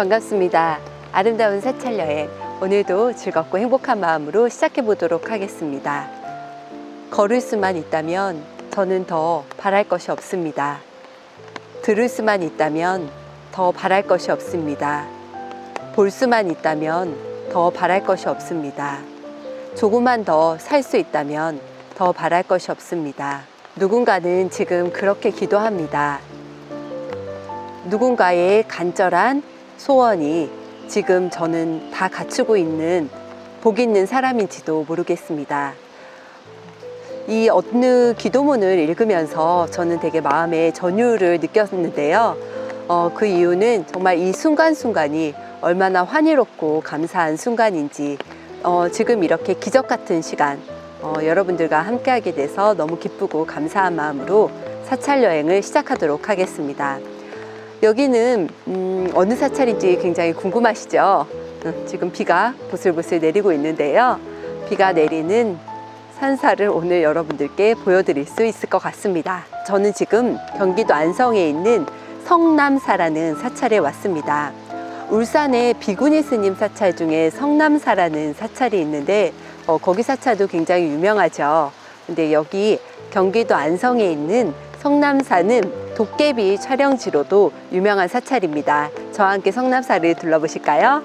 반갑습니다. 아름다운 사찰 여행. 오늘도 즐겁고 행복한 마음으로 시작해 보도록 하겠습니다. 걸을 수만 있다면 저는 더 바랄 것이 없습니다. 들을 수만 있다면 더 바랄 것이 없습니다. 볼 수만 있다면 더 바랄 것이 없습니다. 조금만 더 살 수 있다면 더 바랄 것이 없습니다. 누군가는 지금 그렇게 기도합니다. 누군가의 간절한 소원이 지금 저는 다 갖추고 있는 복 있는 사람인지도 모르겠습니다. 이 어느 기도문을 읽으면서 저는 되게 마음의 전율을 느꼈는데요. 어, 그 이유는 정말 이 순간순간이 얼마나 환희롭고 감사한 순간인지 어, 지금 이렇게 기적 같은 시간 어, 여러분들과 함께하게 돼서 너무 기쁘고 감사한 마음으로 사찰 여행을 시작하도록 하겠습니다. 여기는 음, 어느 사찰인지 굉장히 궁금하시죠? 음, 지금 비가 부슬부슬 내리고 있는데요. 비가 내리는 산사를 오늘 여러분들께 보여드릴 수 있을 것 같습니다. 저는 지금 경기도 안성에 있는 성남사라는 사찰에 왔습니다. 울산에 비구니 스님 사찰 중에 성남사라는 사찰이 있는데 어, 거기 사찰도 굉장히 유명하죠. 근데 여기 경기도 안성에 있는 성남사는 도깨비 촬영지로도 유명한 사찰입니다. 저와 함께 성남사를 둘러보실까요?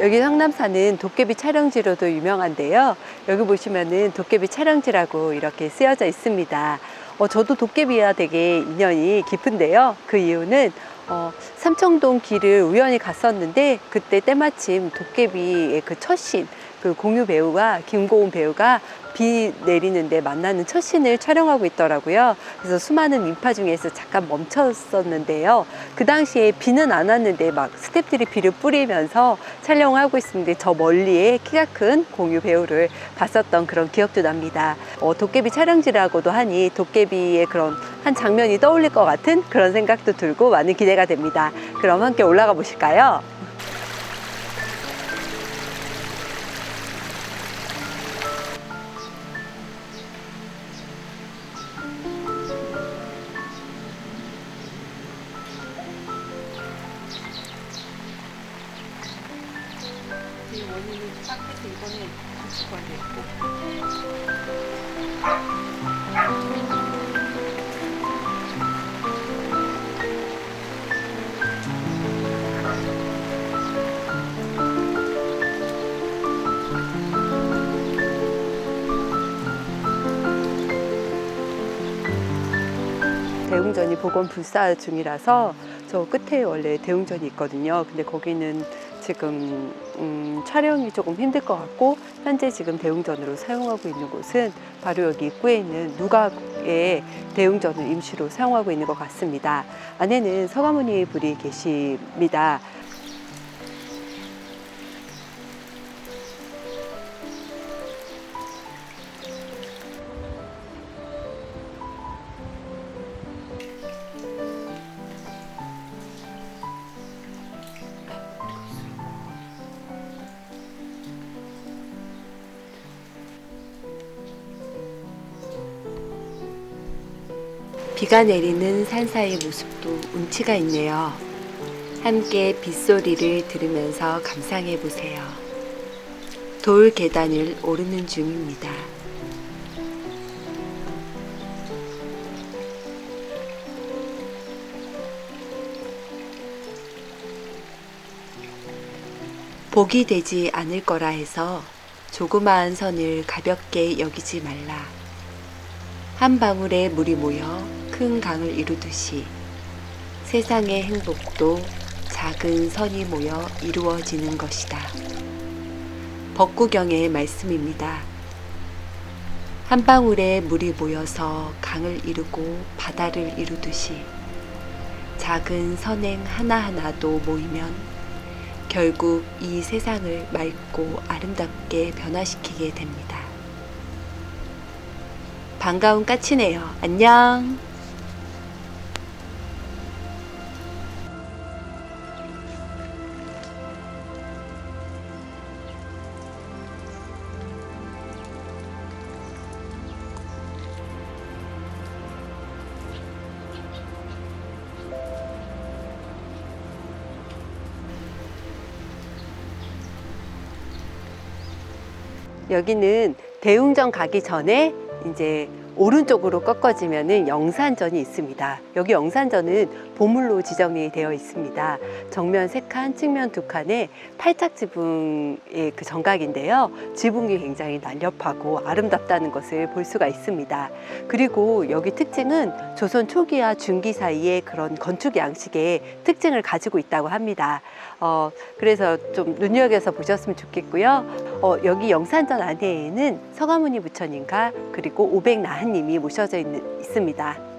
여기 성남사는 도깨비 촬영지로도 유명한데요. 여기 보시면은 도깨비 촬영지라고 이렇게 쓰여져 있습니다. 어, 저도 도깨비와 되게 인연이 깊은데요. 그 이유는 어, 삼청동 길을 우연히 갔었는데 그때 때마침 도깨비의 그 첫신 그 공유 배우가 김고은 배우가 비 내리는데 만나는 첫 씬을 촬영하고 있더라고요. 그래서 수많은 인파 중에서 잠깐 멈췄었는데요. 그 당시에 비는 안 왔는데 막 스탭들이 비를 뿌리면서 촬영하고 있었는데 저 멀리에 키가 큰 공유 배우를 봤었던 그런 기억도 납니다. 어, 도깨비 촬영지라고도 하니 도깨비의 그런 한 장면이 떠올릴 것 같은 그런 생각도 들고 많은 기대가 됩니다. 그럼 함께 올라가 보실까요? 이거는 붙일 대웅전이 복원 불사 중이라서 저 끝에 원래 대웅전이 있거든요. 근데 거기는 지금 음, 촬영이 조금 힘들 것 같고 현재 지금 대웅전으로 사용하고 있는 곳은 바로 여기 입구에 있는 누각의 대웅전을 임시로 사용하고 있는 것 같습니다. 안에는 서가모니 불이 계십니다. 비가 내리는 산사의 모습도 운치가 있네요. 함께 빗소리를 들으면서 감상해 보세요. 돌 계단을 오르는 중입니다. 복이 되지 않을 거라 해서 조그마한 선을 가볍게 여기지 말라. 한 방울의 물이 모여 큰 강을 이루듯이 세상의 행복도 작은 선이 모여 이루어지는 것이다. 법구경의 말씀입니다. 한 방울의 물이 모여서 강을 이루고 바다를 이루듯이 작은 선행 하나하나도 모이면 결국 이 세상을 맑고 아름답게 변화시키게 됩니다. 반가운 까치네요. 안녕. 여기는 대웅전 가기 전에 이제 오른쪽으로 꺾어지면은 영산전이 있습니다. 여기 영산전은 보물로 지정이 되어 있습니다. 정면 세 칸, 측면 두 칸에 팔착 지붕의 그 정각인데요. 지붕이 굉장히 날렵하고 아름답다는 것을 볼 수가 있습니다. 그리고 여기 특징은 조선 초기와 중기 사이에 그런 건축 양식의 특징을 가지고 있다고 합니다. 어, 그래서 좀 눈여겨서 보셨으면 좋겠고요. 어, 여기 영산전 안에는 서가모니 부처님과 그리고 오백나한님이 모셔져 있는, 있습니다.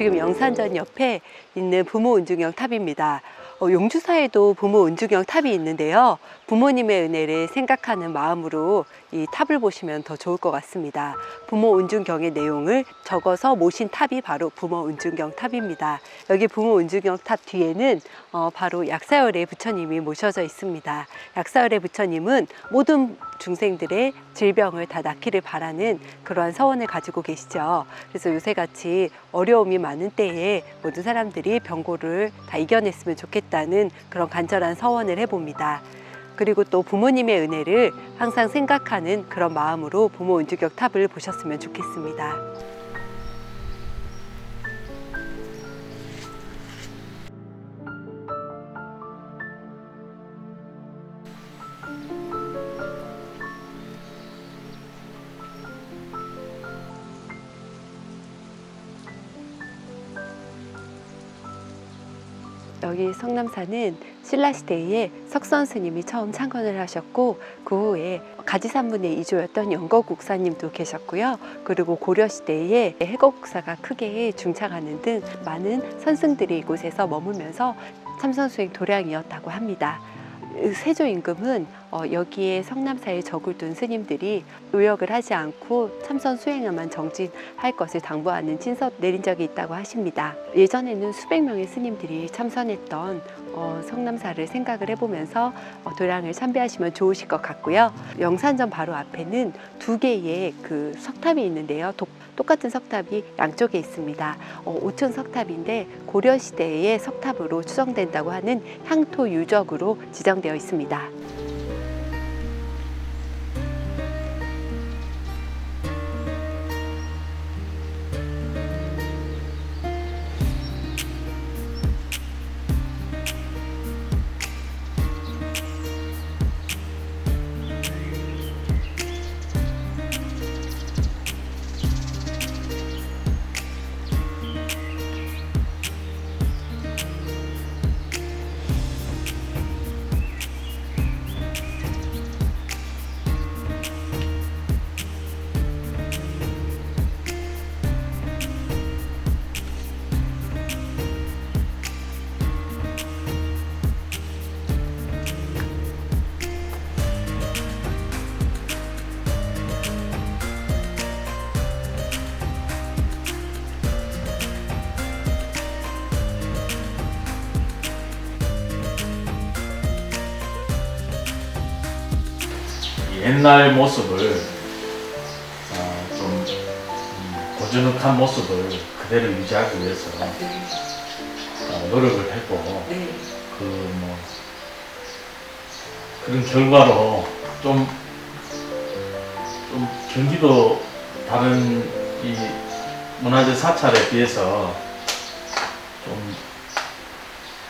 지금 영산전 옆에 있는 부모 은중형 탑입니다. 어, 용주사에도 부모 은중형 탑이 있는데요. 부모님의 은혜를 생각하는 마음으로 이 탑을 보시면 더 좋을 것 같습니다. 부모 은중경의 내용을 적어서 모신 탑이 바로 부모 은중경 탑입니다. 여기 부모 은중경 탑 뒤에는 어, 바로 약사열의 부처님이 모셔져 있습니다. 약사열의 부처님은 모든 중생들의 질병을 다 낫기를 바라는 그러한 서원을 가지고 계시죠. 그래서 요새같이 어려움이 많은 때에 모든 사람들이 병고를 다 이겨냈으면 좋겠다는 그런 간절한 서원을 해봅니다. 그리고 또 부모님의 은혜를 항상 생각하는 그런 마음으로 부모 은주격 탑을 보셨으면 좋겠습니다. 여기 성남사는 신라시대에 석선 스님이 처음 창건을 하셨고 그 후에 가지산문의 이조였던 영거국사님도 계셨고요. 그리고 고려시대에 해거국사가 크게 중창하는 등 많은 선승들이 이곳에서 머물면서 참선수행 도량이었다고 합니다. 세조 임금은 어, 여기에 성남사에 적을 둔 스님들이 노역을 하지 않고 참선 수행에만 정진할 것을 당부하는 친서 내린 적이 있다고 하십니다. 예전에는 수백 명의 스님들이 참선했던 어, 성남사를 생각을 해보면서 어, 도량을 참배하시면 좋으실 것 같고요. 영산전 바로 앞에는 두 개의 그 석탑이 있는데요. 독- 똑같은 석탑이 양쪽에 있습니다. 어, 오천 석탑인데 고려 시대의 석탑으로 추정된다고 하는 향토 유적으로 지정되어 있습니다. 옛날 모습을 어, 좀 음, 고즈넉한 모습을 그대로 유지하기 위해서 어, 노력을 했고 그뭐 그런 결과로 좀, 좀 경기도 다른 이 문화재 사찰에 비해서 좀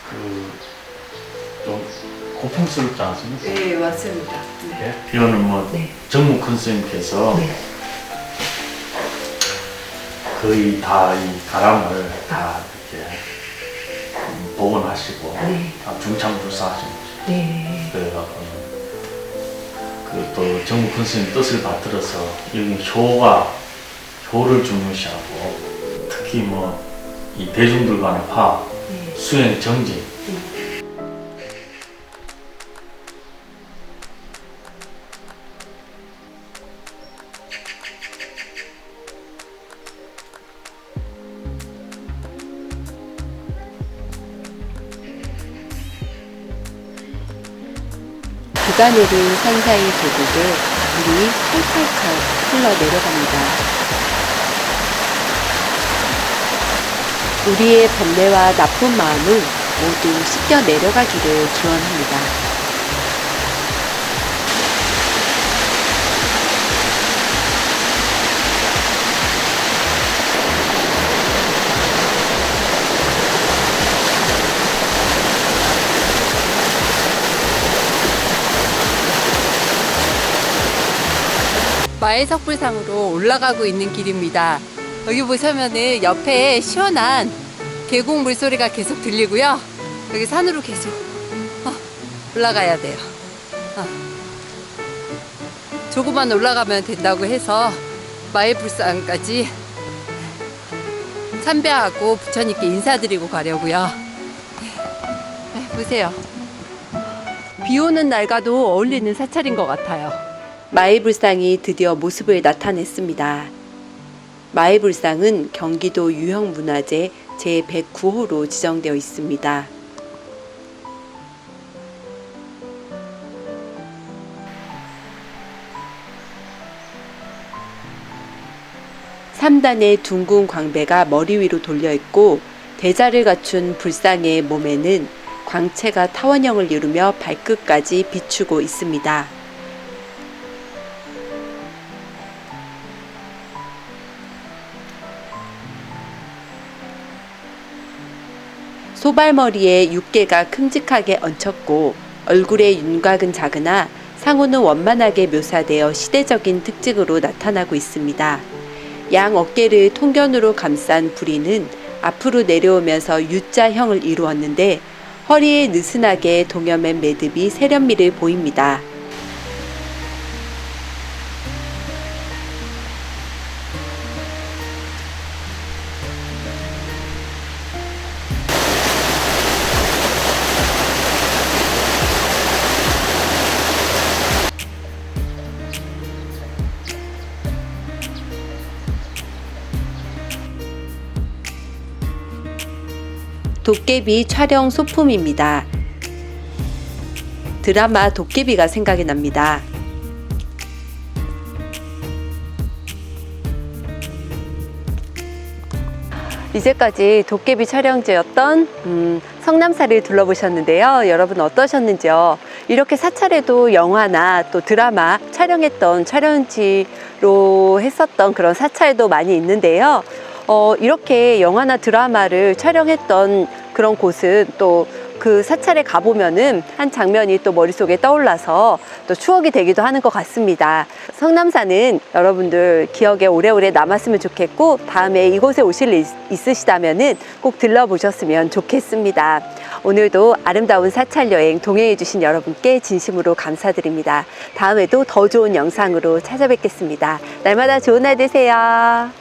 그, 좀 고풍스럽지 않습니까? 네, 맞습니다. 예? 비오는 뭐 네. 정무 큰 스님께서 네. 거의 다 이 가람을 다 이렇게 음, 복원하시고 네. 다 중창불사하신 거죠. 네. 그래갖고 그또 정무 큰 스님 뜻을 받들어서 여기 효가 효를 중요시하고 특히 뭐 이 대중들 간의 화합, 네. 수행 정진 그가노른 산사이 계곡에 물이 칼칼칼 흘러내려갑니다. 우리의 번뇌와 나쁜 마음을 모두 씻겨 내려가기를 기원합니다. 마해석불상으로 올라가고 있는 길입니다. 여기 보시면은 옆에 시원한 계곡 물소리가 계속 들리고요. 여기 산으로 계속 어, 올라가야 돼요. 어. 조금만 올라가면 된다고 해서 마해불상까지 참배하고 부처님께 인사드리고 가려고요. 네, 보세요. 비 오는 날과도 어울리는 사찰인 것 같아요. 마해불상이 드디어 모습을 나타냈습니다. 마해불상은 경기도 유형문화재 제109호로 지정되어 있습니다. 삼단의 둥근 광배가 머리 위로 돌려 있고 대자를 갖춘 불상의 몸에는 광채가 타원형을 이루며 발끝까지 비추고 있습니다. 소발머리에 육개가 큼직하게 얹혔고 얼굴의 윤곽은 작으나 상호는 원만하게 묘사되어 시대적인 특징으로 나타나고 있습니다. 양 어깨를 통견으로 감싼 부리는 앞으로 내려오면서 U자형을 이루었는데 허리에 느슨하게 동여맨 매듭이 세련미를 보입니다. 도깨비 촬영 소품입니다. 드라마 도깨비가 생각이 납니다. 이제까지 도깨비 촬영지였던 음, 성남사를 둘러보셨는데요. 여러분 어떠셨는지요? 이렇게 사찰에도 영화나 또 드라마 촬영했던 촬영지로 했었던 그런 사찰도 많이 있는데요. 어, 이렇게 영화나 드라마를 촬영했던 그런 곳은 또 그 사찰에 가보면은 한 장면이 또 머릿속에 떠올라서 또 추억이 되기도 하는 것 같습니다. 성남사는 여러분들 기억에 오래오래 남았으면 좋겠고 다음에 이곳에 오실 일 있으시다면은 꼭 들러보셨으면 좋겠습니다. 오늘도 아름다운 사찰 여행 동행해주신 여러분께 진심으로 감사드립니다. 다음에도 더 좋은 영상으로 찾아뵙겠습니다. 날마다 좋은 날 되세요.